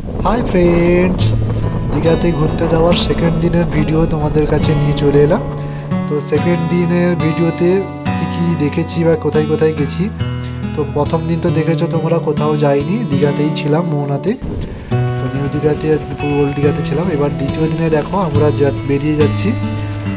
Hi friends দীঘাতে ঘুরতে যাওয়ার সেকেন্ড দিনের ভিডিও তোমাদের কাছে নিয়ে চলে এলাম। তো সেকেন্ড দিনের ভিডিওতে কী কী দেখেছি বা কোথায় কোথায় গেছি? তো প্রথম দিন তো দেখেছ তোমরা, কোথাও যাইনি। দীঘাতেই ছিলাম মোহনাতে। তো নিউ দীঘাতে পুরো ওল্ড দীঘাতে ছিলাম। এবার দ্বিতীয় দিনে দেখো, আমরা বেরিয়ে যাচ্ছি।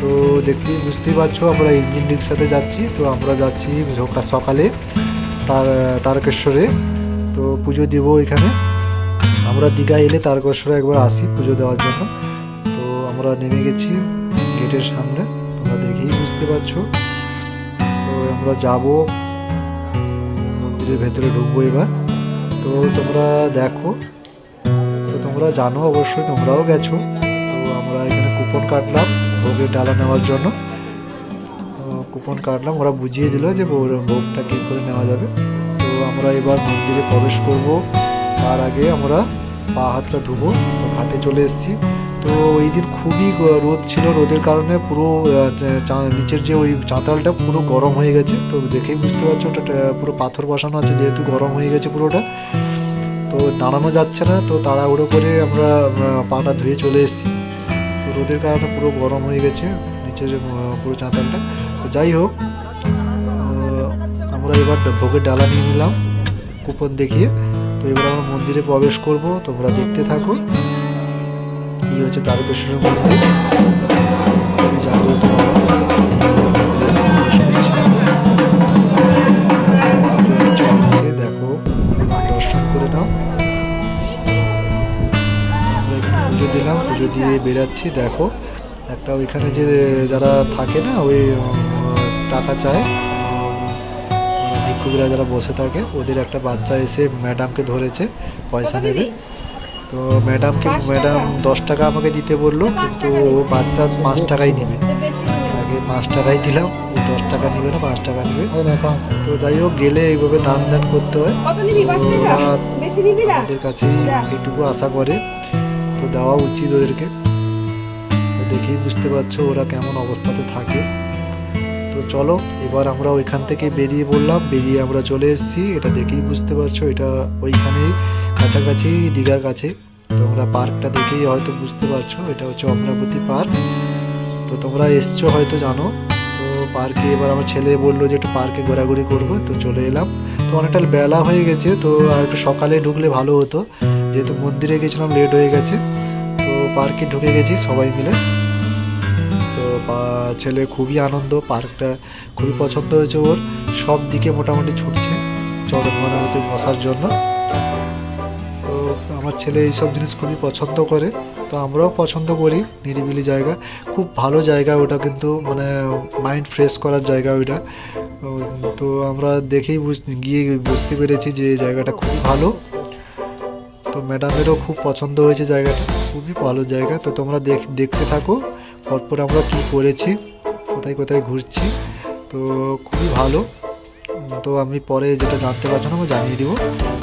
তো দেখতে, বুঝতেই পারছ, আমরা ইঞ্জিন রিক্সাতে যাচ্ছি। তো আমরা যাচ্ছি সকা- সকালে, তার, তারকেশ্বরে। তো পুজো দিব এখানে। আমরা দীঘা এলে তারকেশ্বরে একবার আসি পুজো দেওয়ার জন্য। তো আমরা নেমে গেছি গেটের সামনে, তোমরা দেখেই বুঝতে পারছ। তো আমরা যাব মন্দিরের ভেতরে ঢুকবো এবার। তো তোমরা দেখো, তো তোমরা জানো অবশ্যই তোমরাও গেছো। তো আমরা এখানে কুপন কাটলাম ভোগের ডালা নেওয়ার জন্য। কুপন কাটলাম, ওরা বুঝিয়ে দিল যে ভোগটা কী করে নেওয়া যাবে। তো আমরা এবার মন্দিরে প্রবেশ করব। তার আগে আমরা পা হাতটা ধুবো, তো ঘাটে চলে এসেছি। তো ওই দিন খুবই রোদ ছিল, রোদের কারণে পুরো নিচের যে ওই চাতালটা পুরো গরম হয়ে গেছে। তো দেখেই বুঝতে পারছ, ওটা পুরো পাথর বসানো আছে, যেহেতু গরম হয়ে গেছে পুরোটা। তো দাঁড়ানো যাচ্ছে না, তো তাড়াহুড়ো করে আমরা পাটা ধুয়ে চলে এসেছি। তো রোদের কারণে পুরো গরম হয়ে গেছে, নিচের পুরো চাতালটা। তো যাই হোক আমরা এবার ভোগের ডালা নিয়ে নিলাম, কুপন দেখিয়ে। তো এবার আমরা মন্দিরে প্রবেশ করব, তোমরা দেখতে থাকো। এই হচ্ছে তারকেশ্বরের মন্দির। দেখো দর্শন করে পুজো দিলাম, পুজো দিয়ে বেরাচ্ছি, দেখো। একটা ওইখানে যে যারা থাকে না, ওই টাকা চায় ভিক্ষুকরা যারা বসে থাকে ওদের একটা বাচ্চা এসে ম্যাডামকে ধরেছে পয়সা নেবে। তো ম্যাডামকে ম্যাডাম দশ টাকা আমাকে দিতে বলল কিন্তু ও বাচ্চা পাঁচ টাকাই নেবে। আগে পাঁচ টাকাই দিলাম ও দশ টাকা নেবে না পাঁচ টাকা নেবে। তো যাই হোক গেলে এইভাবে দান দান করতে হয়। কত নিবি? পাঁচ তো টাকা? ওরা বেশি নিবি না? আমাদের কাছে এইটুকু আশা করে। তো দেওয়া উচিত ওদেরকে। তো দেখেই বুঝতে পারছ ওরা কেমন অবস্থাতে থাকে। তো চলো, এবার আমরা ওইখান থেকে বেরিয়ে বললাম বেরিয়ে আমরা চলে এসেছি। এটা দেখেই বুঝতে পারছ, এটা ওইখানেই কাছাকাছি, দীঘার কাছে। তোমরা পার্কটা দেখেই হয়তো বুঝতে পারছ, এটা হচ্ছে অমরাবতী পার্ক। তো তোমরা এসছো হয়তো জানো, তো পার্কে এবার আমার ছেলে বলল যে একটু পার্কে ঘোরাঘুরি করব, তো চলে এলাম। তো অনেকটা বেলা হয়ে গেছে, তো আর একটু সকালে ঢুকলে ভালো হতো। যেহেতু মন্দিরে গেছিলাম, লেট হয়ে গেছে, তো পার্কে ঢুকে গেছি সবাই মিলে। ছেলে খুবই আনন্দ, পার্কটা খুবই পছন্দ হয়েছে ওর। সব দিকে মোটামুটি ছুটছে চরণ মতো বসার জন্য। তো আমার ছেলে এইসব জিনিস খুবই পছন্দ করে, তো আমরাও পছন্দ করি নিরিবিলি জায়গা। খুব ভালো জায়গা ওটা কিন্তু মানে মাইন্ড ফ্রেশ করার জায়গা ওইটা। তো আমরা দেখেই গিয়ে বুঝতে পেরেছি যে জায়গাটা খুবই ভালো। তো ম্যাডামেরও খুব পছন্দ হয়েছে জায়গাটা, খুবই ভালো জায়গা। তো তোমরা দেখ, দেখতে থাকো। পরপর আমরা কী করেছি? কোথায় কোথায় ঘুরছি? তো খুবই ভালো। তো আমি পরে যেটা জানতে পারছ না, আমি জানিয়ে দিব।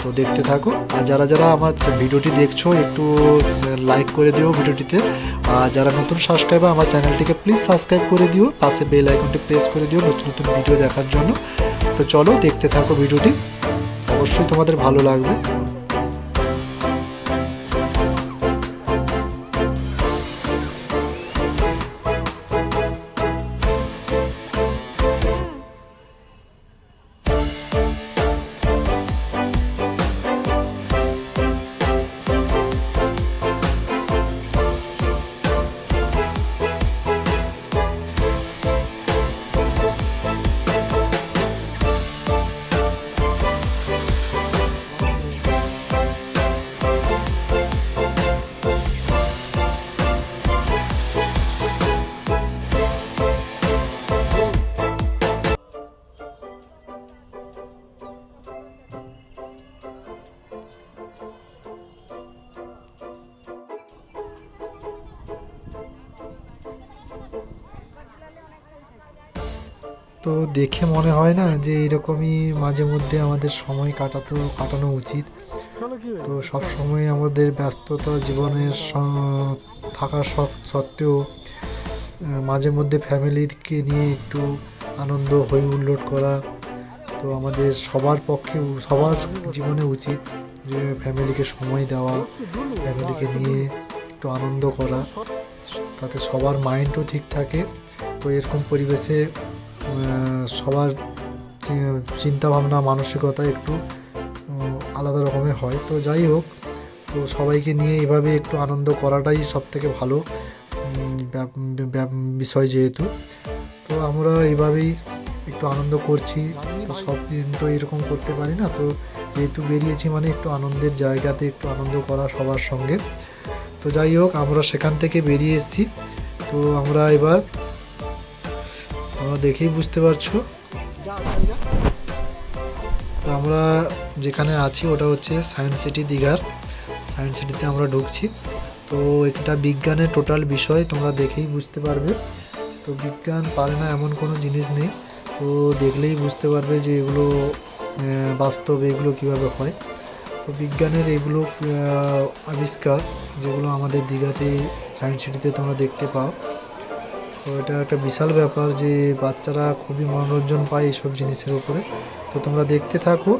তো দেখতে থাকো। আর যারা যারা আমার ভিডিওটি দেখছ, একটু লাইক করে দিও ভিডিওটিতে। আর যারা নতুন সাবস্ক্রাইবার, আমার চ্যানেলটিকে প্লিজ সাবস্ক্রাইব করে দিও। পাশে বেল আইকনটি প্রেস করে দিও নতুন নতুন ভিডিও দেখার জন্য। তো চলো দেখতে থাকো ভিডিওটি। অবশ্যই তোমাদের ভালো লাগবে। তো দেখে মনে হয় না যে এরকমই মাঝে মধ্যে আমাদের সময় কাটাতে, কাটানো উচিত। তো সব সময় আমাদের ব্যস্ততা জীবনের থাকা সত- সত্ত্বেও মাঝে মধ্যে ফ্যামিলিকে নিয়ে একটু আনন্দ হই হুল্লোড় করা তো আমাদের সবার পক্ষে সবার জীবনে উচিত যে ফ্যামিলিকে সময় দেওয়া, ফ্যামিলিকে নিয়ে একটু আনন্দ করা। তাতে সবার মাইন্ডও ঠিক থাকে। তো এরকম পরিবেশে সবার চিন্তা ভাবনা মানসিকতা একটু আলাদা রকমের হয়। তো যাই হোক, তো সবাইকে নিয়ে এভাবে একটু আনন্দ করাটাই সব থেকে ভালো বিষয় যেহেতু। তো আমরা এইভাবেই একটু আনন্দ করছি। সব দিন তো এরকম করতে পারি না। তো যেহেতু বেরিয়েছি মানে একটু আনন্দের জায়গাতে একটু আনন্দ করা সবার সঙ্গে। তো যাই হোক, আমরা সেখান থেকে বেরিয়ে এসেছি। তো আমরা এবার দেখেই বুঝতে পারছ। আমরা যেখানে আছি, ওটা হচ্ছে সায়েন্স সিটি দীঘার। সায়েন্স সিটিতে আমরা ঢুকছি। তো এটা বিজ্ঞানের টোটাল বিষয় তোমরা দেখেই বুঝতে পারবে। তো বিজ্ঞান পারে না এমন কোনো জিনিস নেই। তো দেখলেই বুঝতে পারবে যে এগুলো বাস্তব এগুলো কীভাবে হয়। তো বিজ্ঞানের এগুলো আবিষ্কার যেগুলো আমাদের দীঘাতে সায়েন্স সিটিতে তোমরা দেখতে পাও। তো এটা একটা বিশাল ব্যাপার যে বাচ্চারা খুবই মনোরঞ্জন পায় এইসব জিনিসের উপরে। তো তোমরা দেখতে থাকো,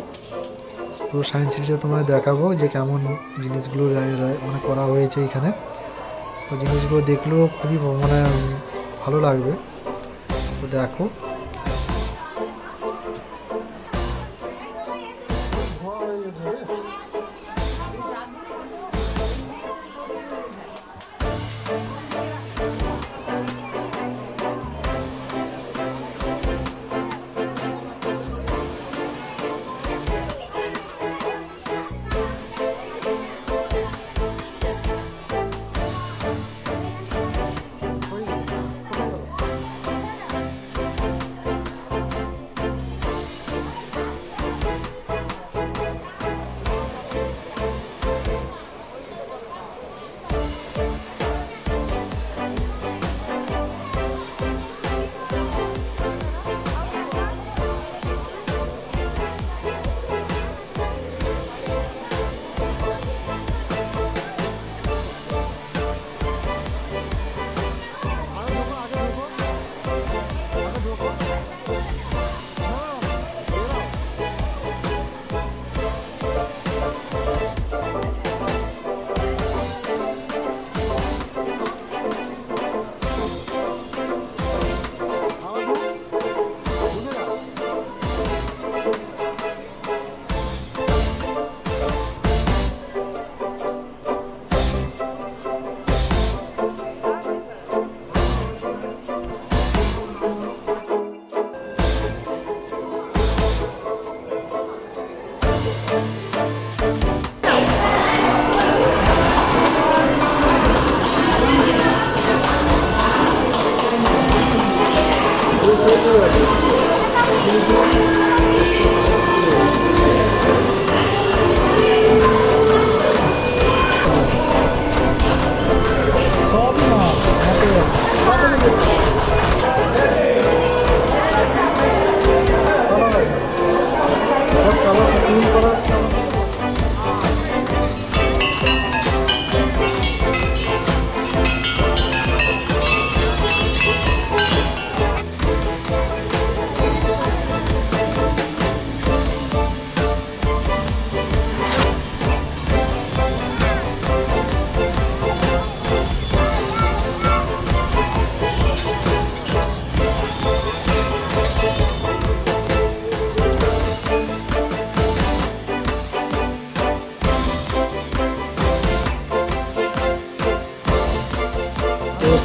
পুরো সায়েন্স সিটিটা তোমায় দেখাবো যে কেমন জিনিসগুলো মানে করা হয়েছে এখানে। তো জিনিসগুলো দেখলেও খুবই মানে ভালো লাগবে। তো দেখো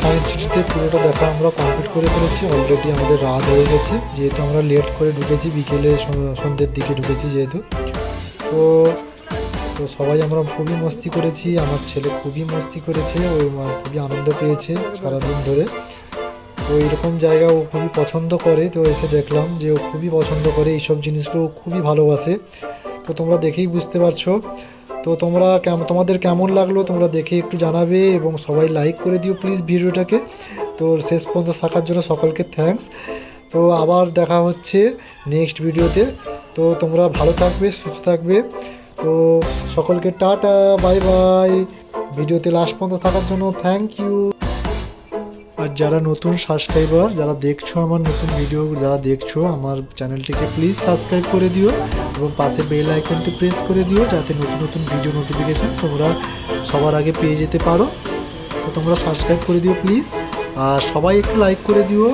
সায়েন্স সিটিতে পুরোটা দেখা আমরা কমপ্লিট করে ফেলেছি। অলরেডি আমাদের রাত হয়ে গেছে। যেহেতু আমরা লেট করে ঢুকেছি, বিকেলে সন্ধ্যের দিকে ঢুকেছি যেহেতু। তো তো সবাই আমরা খুবই মস্তি করেছি। আমার ছেলে খুবই মস্তি করেছে। ও খুবই আনন্দ পেয়েছে সারাদিন ধরে। তো এরকম জায়গা ও খুবই পছন্দ করে। তো এসে দেখলাম যে ও খুবই পছন্দ করে। এইসব জিনিসগুলো খুবই ভালোবাসে। তো তোমরা দেখেই বুঝতে পারছ। তো তোমরা তোমাদের কেমন লাগল তোমরা দেখে একটু জানাবে এবং সবাই লাইক করে দিও প্লিজ ভিডিওটাকে। তো শেষ পর্যন্ত থাকার জন্য সকলকে থ্যাংকস তো আবার দেখা হচ্ছে নেক্সট ভিডিওতে তো তোমরা ভালো থাকবে, সুস্থ থাকবে। তো সকলকে টাটা বাই বাই ভিডিওতে লাস্ট পর্যন্ত থাকার জন্য থ্যাংক ইউ আর যারা নতুন সাবস্ক্রাইবার যারা দেখছ আমার নতুন ভিডিও যারা দেখছ আমার চ্যানেলটিকে প্লিজ সাবস্ক্রাইব করে দিও এবং পাশে বেল আইকনটি প্রেস করে দিও যাতে নতুন নতুন ভিডিও নোটিফিকেশান তোমরা সবার আগে পেয়ে যেতে পারো। তো তোমরা সাবস্ক্রাইব করে দিও প্লিজ আর সবাই একটু লাইক করে দিও।